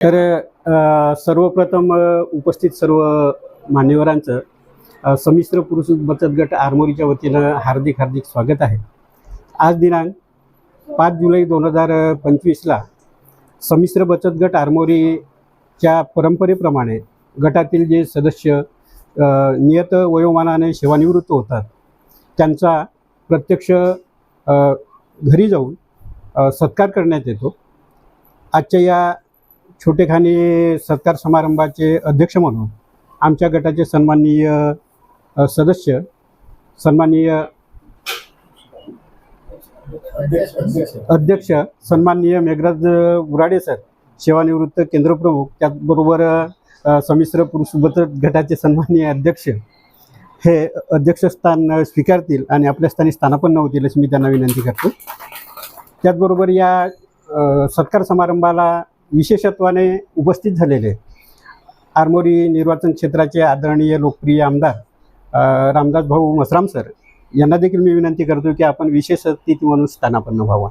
तर सर्वप्रथम उपस्थित सर्व मान्यवरांचं समिश्र पुरुष बचत गट आरमोरीच्या वतीनं हार्दिक हार्दिक स्वागत आहे. आज दिनांक पाच जुलै दोन हजार पंचवीसला समिश्र बचत गट आरमोरीच्या परंपरेप्रमाणे गटातील जे सदस्य नियत वयोमानाने सेवानिवृत्त होतात त्यांचा प्रत्यक्ष घरी जाऊन सत्कार करण्यात येतो. आजच्या या छोटेखाने सत्कार समारंभाचे अध्यक्ष म्हणून आमच्या गटाचे सन्माननीय सदस्य सन्माननीय अध्यक्ष सन्माननीय मेघराज उराडे सर सेवानिवृत्त केंद्रप्रमुख त्याचबरोबर समिश्र संमिश्र पुरुष बचत गटाचे सन्माननीय अध्यक्ष. हे अध्यक्षस्थान स्वीकारतील आणि आपल्या स्थानी स्थानापन्न होतील अशी मी त्यांना विनंती करतो. त्याचबरोबर या सत्कार समारंभाला विशेषत्वाने उपस्थित झालेले. आरमोरी निर्वाचन क्षेत्राचे आदरणीय लोकप्रिय आमदार रामदास भाऊ मसराम सर यांना देखील मी विनंती करतो की आपण विशेष अतिथी म्हणून स्थानापन्न व्हावा.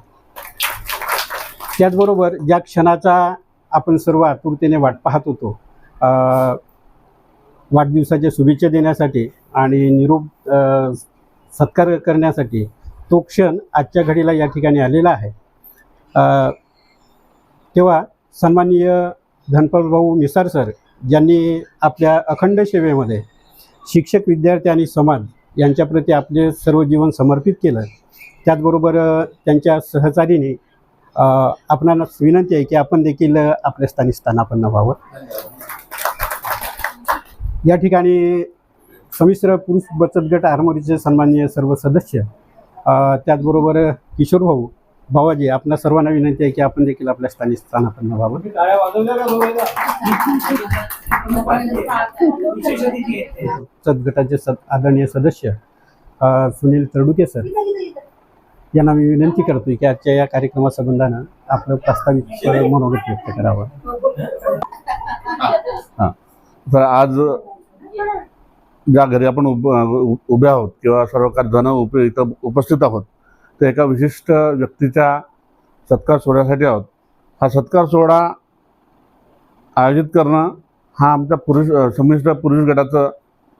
त्याचबरोबर ज्या क्षणाचा आपण सर्व आतुरतेने वाट पाहत होतो वाढदिवसाच्या शुभेच्छा देण्यासाठी आणि निरोप सत्कार करण्यासाठी तो क्षण आजच्या घडीला या ठिकाणी आलेला आहे. तेव्हा सन्माननीय धनपाल भाऊ मिसार सर ज्यांनी आपल्या अखंड सेवेमध्ये शिक्षक विद्यार्थी आणि समाज यांच्याप्रती आपले सर्व जीवन समर्पित केलं. त्याचबरोबर त्यांच्या सहचारीने आपणाला विनंती आहे की आपण देखील आपल्या स्थानी स्थानापन्न व्हावं. या ठिकाणी समिश्र पुरुष बचत गट आरमोरीचे सन्माननीय सर्व सदस्य त्याचबरोबर किशोर भाऊ भावाजी आपल्या सर्वांना विनंती आहे की आपण देखील आपल्या स्थानी स्थानापन्न व्हावं बचत गटाचे सद आदरणीय सदस्य सुनील तरडुके सर. यांना मी विनंती करतोय की आजच्या या कार्यक्रमासंबंधानं आपलं प्रास्ताविक अ, मनोगत व्यक्त करावं. तर आज ज्या घरी आपण उभ उ- उभे आहोत किंवा सर्व जण उप इथं उपस्थित आहोत ते एका विशिष्ट व्यक्तीच्या सत्कार सोहळ्यासाठी आहोत. हा सत्कार सोहळा आयोजित करणं हा आमच्या पुरुष संमिश्र पुरुष गटाचं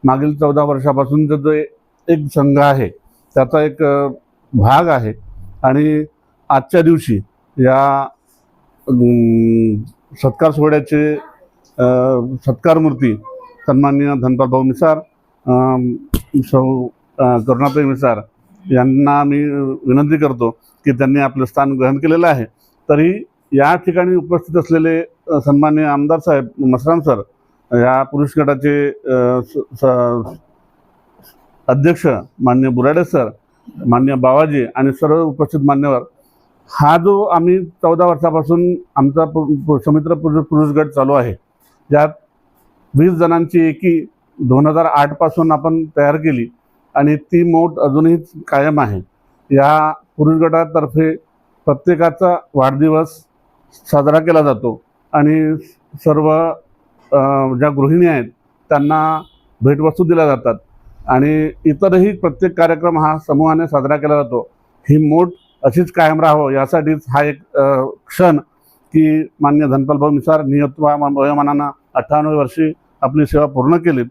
मागील चौदा वर्षापासूनचा जो एक संघ आहे त्याचा एक भाग आहे. आणि आजच्या दिवशी या सत्कार सोहळ्याचे सत्कारमूर्ती सन्माननीय धनपाल भाऊ मिसार सौ अ, करुणाताई मिसार यांना मी विनंती करतो की त्यांनी आपलं स्थान ग्रहण केलेलं आहे. तरी या ठिकाणी उपस्थित असलेले सन्मान्य सन्माननीय आमदार साहेब मसराम सर या पुरुष गटाचे स- स- अध्यक्ष मान्य बुराडे सर मान्य बावाजी आणि सर्व उपस्थित मान्यवर हा जो आम्ही चौदा वर्षापासून आमचा पु- समित्र पुरुष पुरुष गट चालू आहे ज्यात वीस जणांची एकी दोन हजार आठपासून आपण तयार केली आणि ती मोठ अजूनही कायम आहे. या पुरुष गटातर्फे प्रत्येकाचा वाढदिवस साजरा केला जातो आणि सर्व ज्या गृहिणी आहेत त्यांना भेटवस्तू दिल्या जातात. आणि इतरही प्रत्येक कार्यक्रम हा समूहाने साजरा केला जातो. ही मोठ अशीच कायम राहावं यासाठीच हा एक क्षण की मान्य धनपालभाऊ मिसार नियतवा वयोमानानं अठ्ठावन्न वर्षी आपली सेवा पूर्ण केलीत.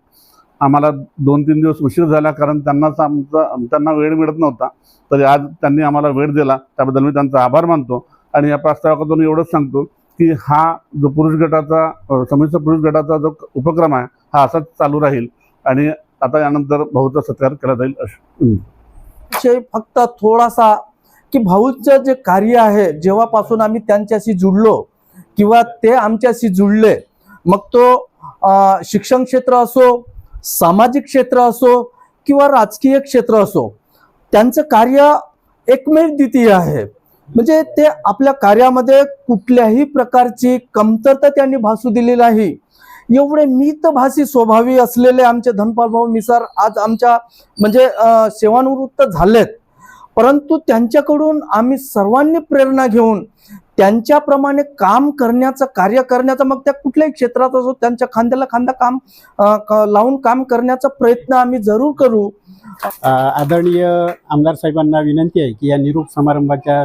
आम्हाला दोन तीन दिवस उशीर झाला कारण त्यांनाच आमचा त्यांना वेळ मिळत नव्हता. तरी आज त्यांनी आम्हाला वेळ दिला. त्याबद्दल मी त्यांचा आभार मानतो. आणि या प्रस्तावाकडून एवढंच सांगतो की हा जो पुरुष गटाचा अ, पुरुष गटाचा जो उपक्रम आहे हा असाच चालू राहील. आणि आता यानंतर भाऊचा सत्कार केला जाईल अशी फक्त थोडासा की भाऊचं जे कार्य आहे जेव्हापासून आम्ही त्यांच्याशी जुडलो किंवा ते आमच्याशी जुळले मग तो शिक्षण क्षेत्र असो सामाजिक क्षेत्र असो किंवा राजकीय क्षेत्र असो त्यांचं कार्य एकमेव द्वितीय आहे. म्हणजे ते आपल्या कार्यामध्ये कुठल्याही प्रकारची कमतरता त्यांनी भासू दिली नाही. एवढे मितभाषी स्वभावी असलेले आमचे धनपाल भाऊ मिसार आज आमच्या म्हणजे सेवानिवृत्त झालेत. परंतु त्यांच्याकडून आम्ही सर्वांनी प्रेरणा घेऊन त्यांच्याप्रमाणे काम करण्याचं कार्य करण्याचं मग त्या कुठल्याही क्षेत्रात असो त्यांच्या खांद्याला खांदा काम लावून काम करण्याचा प्रयत्न आम्ही जरूर करू. आदरणीय आमदार साहेबांना विनंती आहे की या निरोप समारंभाच्या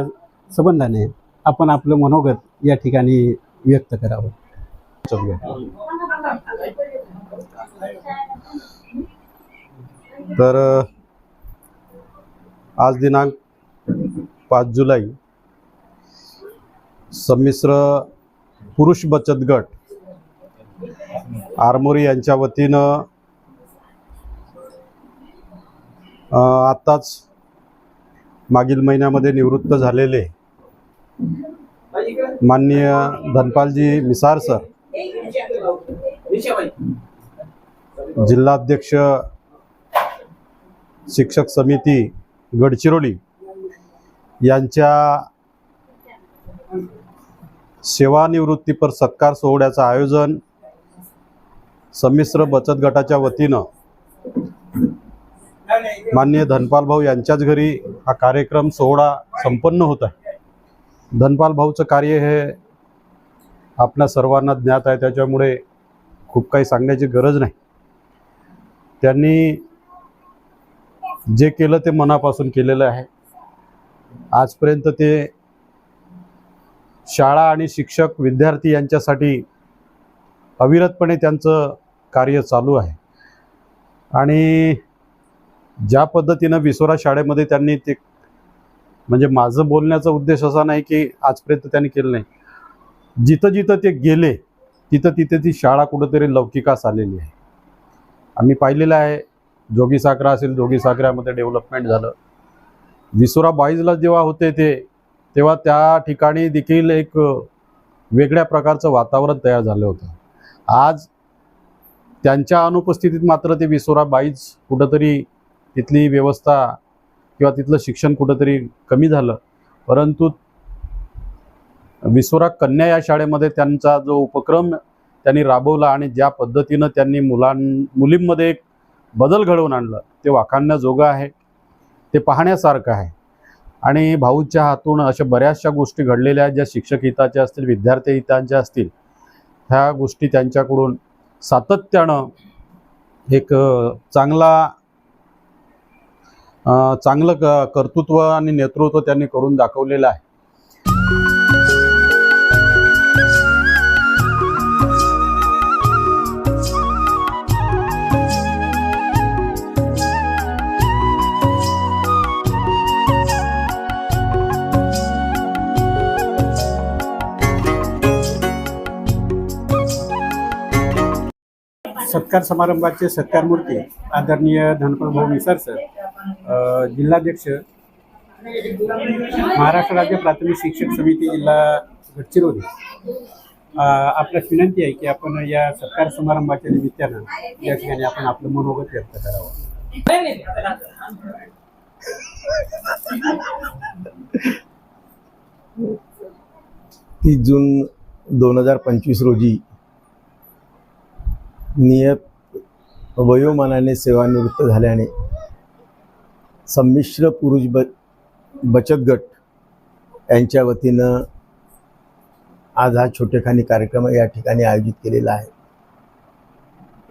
संबंधाने आपण आपलं मनोगत या ठिकाणी व्यक्त करावं. तर आज दिनांक पाच जुलै. संमिश्र पुरुष बचत गट आरमोरी यांच्या वतीनं आत्ताच मागील महिन्यामध्ये निवृत्त झालेले माननीय धनपालजी मिसार सर जिल्हाध्यक्ष शिक्षक समिती गडचिरोली यांच्या सेवानिवृत्तीपर सत्कार सोहळ्याचं आयोजन संमिश्र बचत गटाच्या वतीनं माननीय धनपाल भाऊ यांच्याच घरी हा कार्यक्रम सोहळा संपन्न होत आहे. धनपाल भाऊचं कार्य हे आपल्या सर्वांना ज्ञात आहे त्याच्यामुळे खूप काही सांगण्याची गरज नाही. त्यांनी जे केलं ते मनापासून केलेलं आहे. आजपर्यंत ते शाळा आणि शिक्षक विद्यार्थी यांच्यासाठी अविरतपणे त्यांचं कार्य चालू आहे. आणि ज्या पद्धतीनं विसोरा शाळेमध्ये त्यांनी ते म्हणजे माझं बोलण्याचा उद्देश असा नाही की आजपर्यंत त्यांनी केलं नाही. जिथं जिथं ते गेले तिथं तिथे ती शाळा कुठंतरी लौकिकास आलेली आहे. आम्ही पाहिलेलं आहे जोगी साखरा असेल जोगी साखऱ्यामध्ये डेव्हलपमेंट झालं. विसुरा बाईजला जेव्हा होते ते तेव्हा त्या ठिकाणी देखील एक वेगळ्या प्रकारचं वातावरण तयार झालं होतं. आज त्यांच्या अनुपस्थितीत मात्र ते विसोरा बाईज कुठंतरी तिथली व्यवस्था किंवा तिथलं शिक्षण कुठंतरी कमी झालं. परंतु विसोरा कन्या या शाळेमध्ये त्यांचा जो उपक्रम त्यांनी राबवला आणि ज्या पद्धतीनं त्यांनी मुलां मुलींमध्ये एक बदल घडवून आणलं. ते वाखाणण्याजोगं आहे. ते पाहण्यासारखं आहे. आणि भाऊच्या हातून अशा बऱ्याचशा गोष्टी घडलेल्या आहेत. ज्या शिक्षक हिताच्या असतील विद्यार्थी हितांच्या असतील ह्या गोष्टी त्यांच्याकडून सातत्यानं एक चांगला चांगलं क कर्तृत्व आणि नेतृत्व त्यांनी करून दाखवलेलं आहे. सत्कार समारंभाचे सत्कार मूर्ती आदरणीय धनप्रभाऊ मिसार सर जिल्हाध्यक्ष महाराष्ट्र राज्य प्राथमिक शिक्षक समिती जिल्हा गडचिरोली. आपल्यास विनंती आहे की आपण या सत्कार समारंभाच्या निमित्तानं या ठिकाणी आपण आपलं मनोगत व्यक्त करावं. तीस जून दोन हजार पंचवीस रोजी नियत वयोमानाने सेवानिवृत्त झाल्याने संमिश्र पुरुष ब बचत गट यांच्या वतीनं आज हा छोटेखानी कार्यक्रम या ठिकाणी आयोजित केलेला आहे.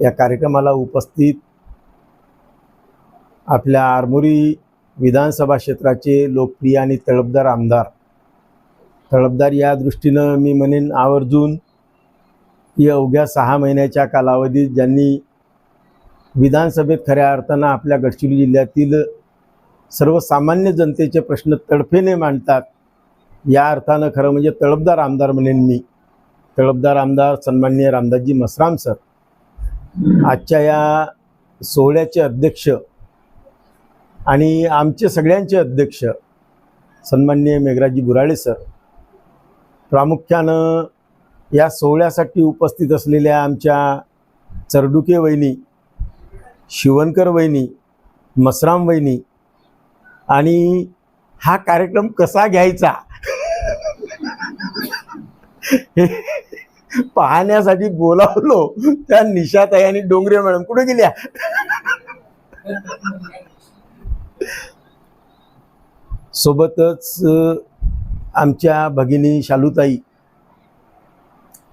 या कार्यक्रमाला उपस्थित आपल्या आरमोरी विधानसभा क्षेत्राचे लोकप्रिय आणि तळपदार आमदार. तळपदार या दृष्टीनं मी म्हणेन आवर्जून की अवघ्या सहा महिन्याच्या कालावधीत ज्यांनी विधानसभेत खऱ्या अर्थानं आपल्या गडचिरोली जिल्ह्यातील सर्वसामान्य जनतेचे प्रश्न तडफेने मांडतात या अर्थानं खरं म्हणजे तळपदार आमदार म्हणेन मी. तळपदार आमदार सन्माननीय रामदासजी मसराम सर. आजच्या या सोहळ्याचे अध्यक्ष आणि आमचे सगळ्यांचे अध्यक्ष सन्माननीय मेघराजी बुराळे सर. प्रामुख्यानं या सोहळ्यासाठी उपस्थित असलेल्या आमच्या चरडुके वहिनी शिवणकर वहिनी मसराम वहिनी आणि हा कार्यक्रम कसा घ्यायचा पाहण्यासाठी बोलावलो. त्या निशाताई आणि डोंगरे मॅडम कुठे गेल्या? सोबतच आमच्या भगिनी शालूताई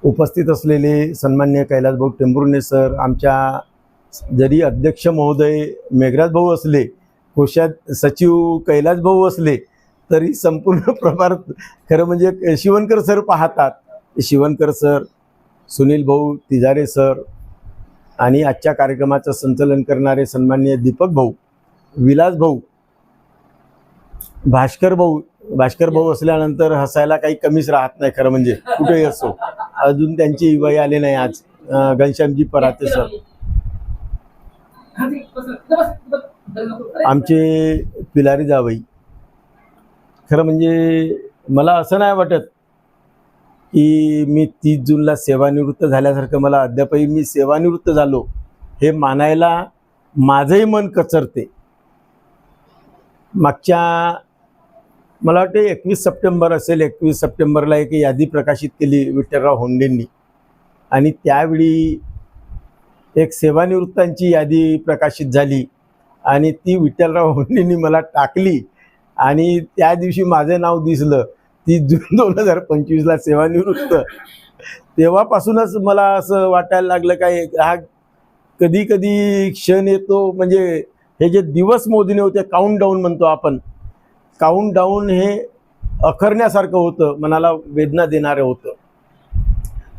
उपस्थित असलेले सन्मान्य कैलासभाऊ टेंभुर्णे सर आमच्या जरी अध्यक्ष महोदय मेघराज भाऊ असले कोशात सचिव कैलास भाऊ असले तरी संपूर्ण प्रभार खरं म्हणजे शिवणकर सर पाहतात. शिवणकर सर सुनील भाऊ तिजारे सर आणि आजच्या कार्यक्रमाचं संचलन करणारे सन्माननीय दीपक भाऊ विलास भाऊ भास्कर भाऊ भास्कर भाऊ असल्यानंतर हसायला काही कमीच राहत नाही खरं म्हणजे. कुठेही असो. अजून त्यांची वय आले नाही आज. घनश्यामजी पराते सर. आमचे पिलारी जावई. खरं म्हणजे मला असं नाही वाटत की मी तीस जूनला सेवानिवृत्त झाल्यासारखं मला अद्यापही मी सेवानिवृत्त झालो. हे मानायला माझंही मन कचरते. मागच्या मला वाटते एकवीस सप्टेंबर असेल एकवीस सप्टेंबरला एक यादी प्रकाशित केली विठ्ठलराव होंडेंनी. आणि त्यावेळी एक सेवानिवृत्तांची यादी प्रकाशित झाली आणि ती विठ्ठलराव होंडेंनी मला टाकली. आणि त्या दिवशी माझं नाव दिसलं. ती जून दोन हजार पंचवीसला सेवानिवृत्त. तेव्हापासूनच मला असं वाटायला लागलं काय हा कधी कधी क्षण येतो. म्हणजे हे जे दिवस मोजणे होते काउंट डाऊन म्हणतो आपण. काउंट डाऊन हे अखरण्यासारखं होतं मनाला वेदना देणारं होतं.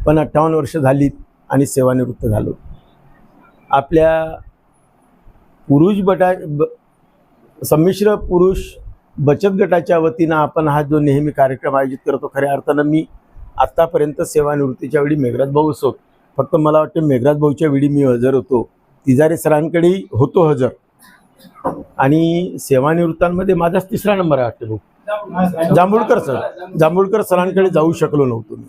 पण अठ्ठावन्न वर्ष झालीत आणि सेवानिवृत्त झालो. आपल्या पुरुष बटा ब संमिश्र पुरुष बचत गटाच्या वतीनं आपण हा जो नेहमी कार्यक्रम आयोजित करतो खऱ्या अर्थानं मी आत्तापर्यंत सेवानिवृत्तीच्या वेळी मेघराज भाऊ असो फक्त मला वाटतं मेघराज भाऊच्या वेळी मी हजर होतो. तिजारे सरांकडेही होतो हजर. आणि सेवानिवृत्तांमध्ये माझाच तिसरा नंबर आहे वाटते भाऊ. जांभूळकर सर. जांभूळकर सरांकडे जाऊ शकलो नव्हतो मी.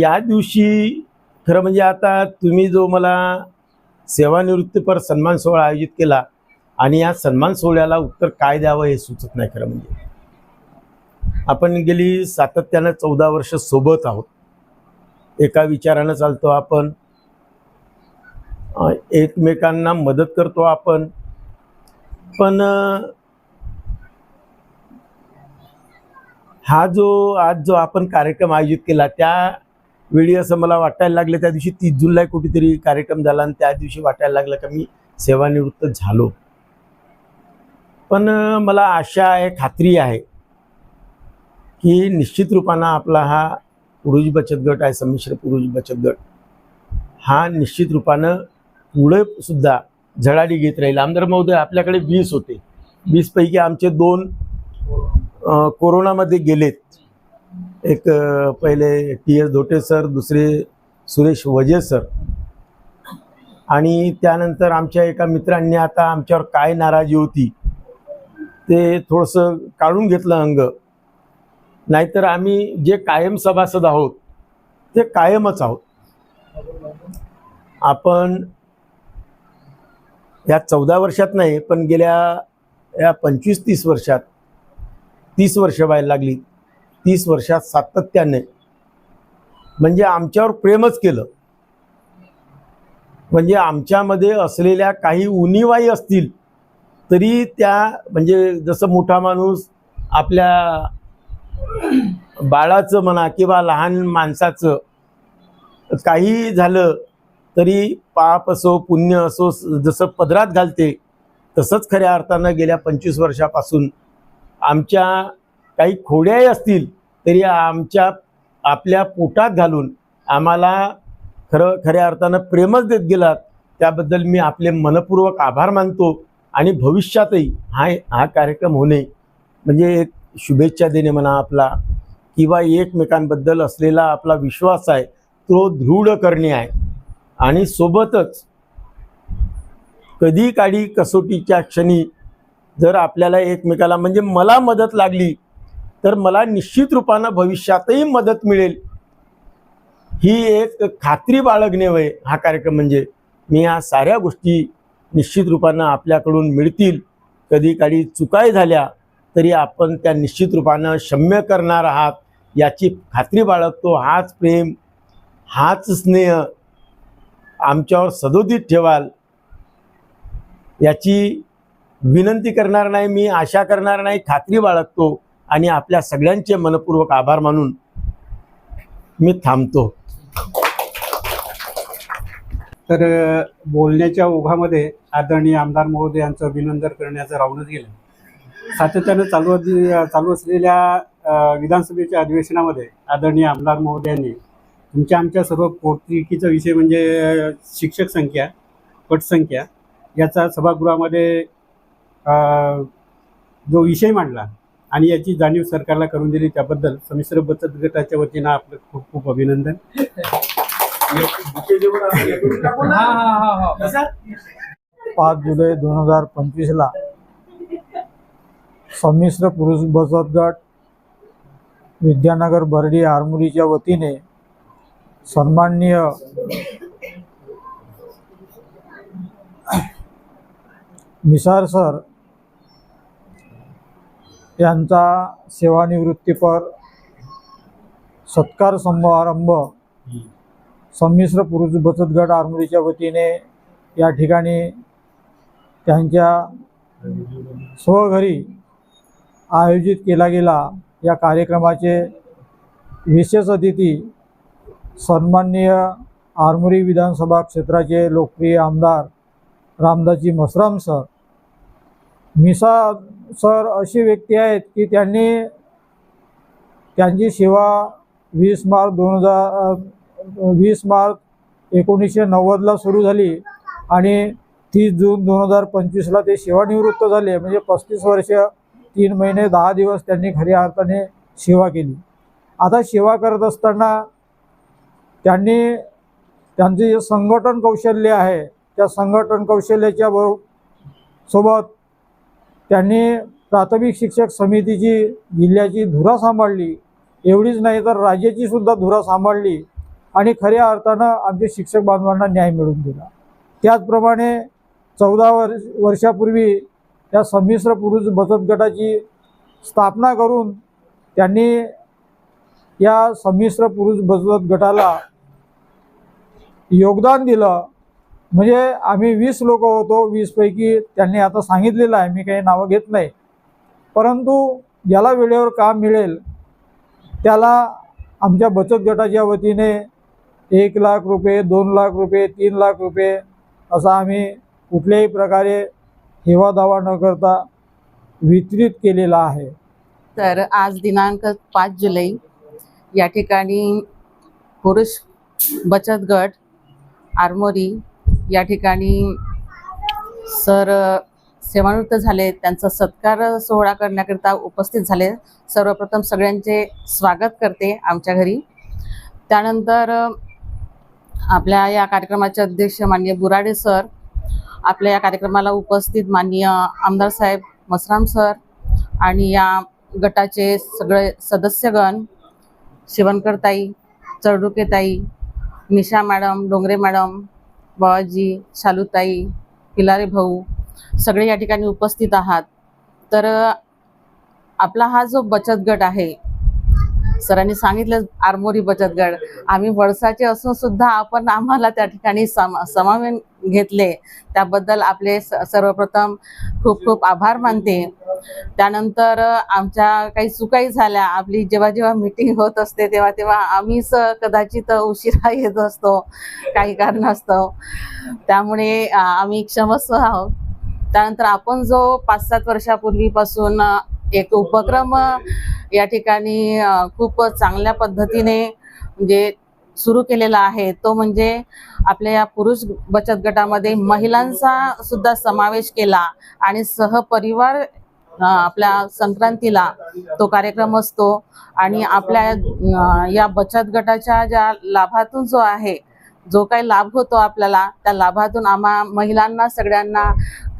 या दिवशी खरं म्हणजे आता तुम्ही जो मला सेवानिवृत्तीपर सन्मान सोहळा आयोजित केला आणि या सन्मान सोहळ्याला उत्तर काय द्यावं हे सुचत नाही खरं म्हणजे. आपण गेली सातत्यानं चौदा वर्ष सोबत आहोत. एका विचारानं चालतो आपण. एकमेकांना मदत करतो आपण. पण हा जो आज जो आपण कार्यक्रम आयोजित केला त्या वेळी असं मला वाटायला लागलं त्या दिवशी तीस जुलै कुठेतरी कार्यक्रम झाला आणि त्या दिवशी वाटायला लागलं का मी सेवानिवृत्त झालो. पण मला आशा आहे खात्री आहे की निश्चित रूपानं आपला हा पुरुष बचत गट आहे संमिश्र पुरुष बचत गट. हा निश्चित रूपानं पुढे सुद्धा झळाडी घेत राहील. आमदार महोदय आपल्याकडे वीस होते. वीसपैकी आमचे दोन कोरोनामध्ये गेलेत. एक पहिले टी एस धोटे सर दुसरे सुरेश वजे सर. आणि त्यानंतर आमच्या एका मित्रांनी आता आमच्यावर काय नाराजी होती ते थोडंसं काढून घेतलं अंग. नाहीतर आम्ही जे कायम सभासद आहोत ते कायमच आहोत. आपण या चौदा वर्षात नाही पण गेल्या या पंचवीस तीस वर्षात तीस वर्ष व्हायला लागली. तीस वर्षात सातत्याने. म्हणजे आमच्यावर प्रेमच केलं. म्हणजे आमच्यामध्ये असलेल्या काही उणीवाई असतील तरी त्या म्हणजे जसं मोठा माणूस आपल्या बाळाचं म्हणा किंवा लहान माणसाचं काही झालं तरी पाप असो पुण्य असो जसं पदरात घालते तसंच खऱ्या अर्थानं गेल्या पंचवीस वर्षापासून आमच्या काही खोड्याही असतील तरी आमच्या आपल्या पोटात घालून आम्हाला खरं खऱ्या अर्थानं प्रेमच देत गेलात. त्याबद्दल मी आपले मनपूर्वक आभार मानतो आणि भविष्यातही हा हा कार्यक्रम होणे म्हणजे एक शुभेच्छा देणे म्हणा आपला किंवा एकमेकांबद्दल असलेला आपला विश्वास आहे तो दृढ करणे आहे. आणि सोबतच कधी काढी कसोटीच्या क्षणी जर आपल्याला एकमेकाला म्हणजे मला मदत लागली तर मला निश्चित रूपानं भविष्यातही मदत मिळेल. ही एक खात्री बाळगणे वय हा कार्यक्रम म्हणजे मी या साऱ्या गोष्टी निश्चित रूपानं आपल्याकडून मिळतील. कधी काळी चुकाय झाल्या तरी आपण त्या निश्चित रूपानं क्षम्य करणार आहात याची खात्री बाळगतो. हाच प्रेम हाच स्नेह आमच्यावर सदोदित ठेवाल याची विनंती करणार नाही मी आशा करणार नाही खात्री बाळगतो आणि आपल्या सगळ्यांचे मनपूर्वक आभार मानून मी थांबतो. तर बोलण्याच्या ओघामध्ये आदरणीय आमदार महोदय यांचं अभिनंदन करण्याचं राहूनच गेलं. सातत्यानं चालू चालू असलेल्या विधानसभेच्या अधिवेशनामध्ये आदरणीय आमदार महोदयांनी तुमच्या आमच्या सर्व पोटतिकीचा विषय म्हणजे शिक्षक संख्या पटसंख्या याचा सभागृहामध्ये जो विषय मांडला आणि याची जाणीव सरकारला करून दिली त्याबद्दल संमिश्र बचत गटाच्या वतीनं आपलं खूप खूप अभिनंदन. पाच जुलै दोन हजार पंचवीसला संमिश्र पुरुष बचत गट विद्यानगर बर्डी आरमुरीच्या वतीने सन्माननीय मिसार सर यांचा सेवानिवृत्तीपर सत्कार समारंभ संमिश्र पुरुष बचत गट आरमुरीच्या वतीने या ठिकाणी त्यांच्या स्वघरी आयोजित केला गेला. या कार्यक्रमाचे विशेष अतिथी सन्माननीय आरमोरी विधानसभा क्षेत्राचे लोकप्रिय आमदार रामदासजी मसराम सर. मिसा सर अशी व्यक्ती आहेत की त्यांनी त्यांची सेवा वीस मार्च दोन हजार वीस मार्च एकोणीसशे नव्वदला सुरू झाली आणि तीस जून दोन हजार पंचवीसला ते सेवानिवृत्त झाले. म्हणजे पस्तीस वर्ष तीन महिने दहा दिवस त्यांनी खऱ्या अर्थाने सेवा केली. आता सेवा करत असताना त्यांनी त्यांचे जे संघटन कौशल्य आहे त्या संघटन कौशल्याच्या बरो सोबत त्यांनी प्राथमिक शिक्षक समितीची जिल्ह्याची धुरा सांभाळली. एवढीच नाही तर राज्याची सुद्धा धुरा सांभाळली आणि खऱ्या अर्थानं आमच्या शिक्षक बांधवांना न्याय मिळवून दिला. त्याचप्रमाणे चौदा वर्ष वर्षापूर्वी त्या संमिश्र पुरुष बचत गटाची स्थापना करून त्यांनी या संमिश्र पुरुष बचत गटाला योगदान दिलं. म्हणजे आम्ही वीस लोक होतो वीसपैकी त्यांनी आता सांगितलेलं आहे मी काही नावं घेत नाही. परंतु ज्याला वेळेवर काम मिळेल त्याला आमच्या बचत गटाच्या वतीने एक लाख रुपये दोन लाख रुपये तीन लाख रुपये असा आम्ही कुठल्याही प्रकारे हेवादावा न करता वितरित केलेला आहे. तर आज दिनांक पाच जुलै या ठिकाणी पुरुष बचत गट आरमोरी या ठिकाणी सर सेवानिवृत्त झाले त्यांचा सत्कार सोहळा करण्याकरिता उपस्थित झाले. सर्वप्रथम सगळ्यांचे स्वागत करते आमच्या घरी. त्यानंतर आपल्या या कार्यक्रमाचे अध्यक्ष माननीय बुराडे सर आपल्या या कार्यक्रमाला उपस्थित माननीय आमदार साहेब मसराम सर आणि या गटाचे सगळे सदस्यगण शिवणकरताई चरडुकेताई निशा मॅडम डोंगरे मॅडम बाबाजी शालूताई पिलारे भाऊ सगळे या ठिकाणी उपस्थित आहात. तर आपला हा जो बचत गट आहे सरांनी सांगितलं आरमोरी बचत गट आम्ही वळसाचे असून सुद्धा आपण आम्हाला त्या ठिकाणी सम समावेन घेतले. त्याबद्दल आपले सर्वप्रथम खूप खूप आभार मानते. त्यानंतर आमच्या काही चुकाही झाल्या. आपली जेव्हा जेव्हा मीटिंग होत असते तेव्हा तेव्हा आम्हीच कदाचित उशिरा येत असतो. काही कारणास्तव. त्यामुळे आम्ही क्षमस्व आहोत. त्यानंतर आपण जो पाच सात वर्षापूर्वीपासून एक उपक्रम या ठिकाणी खूप चांगल्या पद्धतीने म्हणजे सुरू केलेला आहे. तो म्हणजे आपल्या या पुरुष बचत गटामध्ये महिलांचा सुद्धा समावेश केला आणि सहपरिवार आपल्या संक्रांतीला तो कार्यक्रम असतो. आणि आपल्या या बचत गटाच्या ज्या लाभातून जो आहे जो काही लाभ होतो आपल्याला त्या लाभातून आम्हा महिलांना सगळ्यांना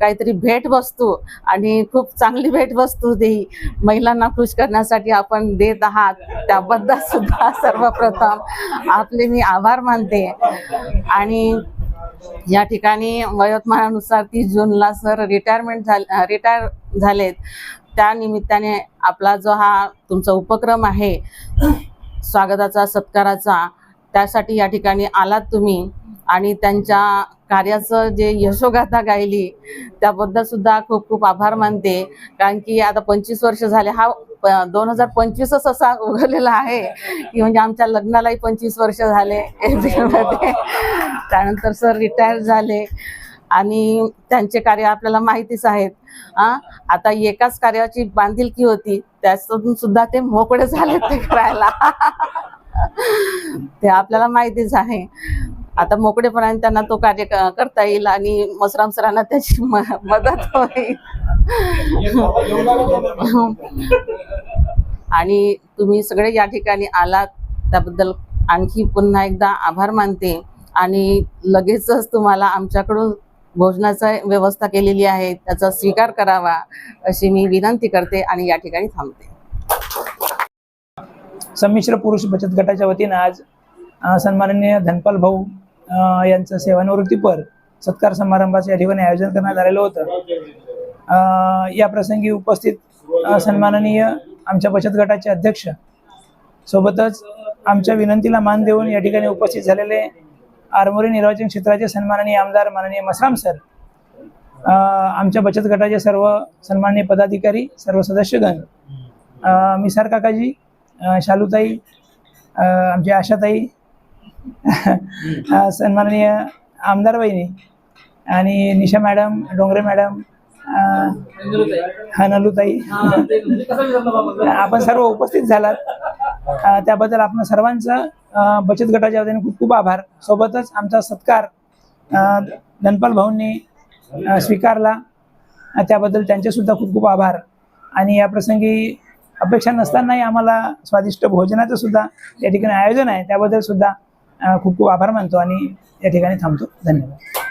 काहीतरी भेटवस्तू आणि खूप चांगली भेटवस्तू देई. महिलांना खुश करण्यासाठी आपण देत आहात. त्याबद्दल सुद्धा सर्वप्रथम आपले मी आभार मानते. आणि या ठिकाणी वयोमानानुसार तीस जूनला सर रिटायरमेंट झाले रिटायर झालेत. त्या निमित्ताने आपला जो हा तुमचा उपक्रम आहे स्वागताचा सत्काराचा त्यासाठी या ठिकाणी आलात तुम्ही. आणि त्यांच्या कार्याचं जे यशोगाथा गायली त्याबद्दल सुद्धा खूप खूप आभार मानते. कारण की आता पंचवीस वर्ष झाले हा दोन हजार पंचवीसच असा उघडलेला आहे की म्हणजे आमच्या लग्नालाही पंचवीस वर्ष झाले एप्रिलमध्ये. त्यानंतर सर रिटायर झाले. आणि त्यांचे कार्य आपल्याला माहितीच आहेत. आता एकाच कार्याची बांधिलकी होती त्यातून सुद्धा ते मोकळे झाले ते करायला. ते आपल्याला माहितीच आहे. आता मोकळेपणाने त्यांना तो कार्य करता येईल आणि मसराम सरांना त्याची मदत होईल. आणि तुम्ही सगळे या ठिकाणी आलात त्याबद्दल आणखी पुन्हा एकदा आभार मानते. आणि लगेचच तुम्हाला आमच्याकडून भोजनाचा व्यवस्था केलेली आहे त्याचा स्वीकार करावा अशी मी विनंती करते आणि या ठिकाणी थांबते. संमिश्र पुरुष बचत गटाच्या वतीनं आज सन्माननीय धनपाल भाऊ यांचं सेवानिवृत्तीपर सत्कार समारंभाचं या ठिकाणी आयोजन करण्यात आलेलं होतं. या प्रसंगी उपस्थित सन्माननीय आमच्या बचत गटाचे अध्यक्ष सोबतच आमच्या विनंतीला मान देऊन या ठिकाणी उपस्थित झालेले आरमोरी निर्वाचन क्षेत्राचे सन्माननीय आमदार माननीय मसराम सर आमच्या बचत गटाचे सर्व सन्माननीय पदाधिकारी सर्व सदस्यगण मिसार काकाजी शालूताई अ, आमची आशाताई सन्माननीय आमदार वहिनी आणि निशा मॅडम डोंगरे मॅडम अ, हा नलूताई आपण सर्व उपस्थित झालात. त्याबद्दल आपण सर्वांचं बचत गटाच्या वतीने खूप खूप आभार. सोबतच आमचा सत्कार धनपाल भाऊंनी स्वीकारला. त्याबद्दल त्यांचे सुद्धा खूप खूप आभार. आणि या प्रसंगी अपेक्षा नसतानाही आम्हाला स्वादिष्ट भोजनाचं सुद्धा या ठिकाणी आयोजन आहे. त्याबद्दल सुद्धा खूप खूप आभार मानतो आणि या ठिकाणी थांबतो. धन्यवाद.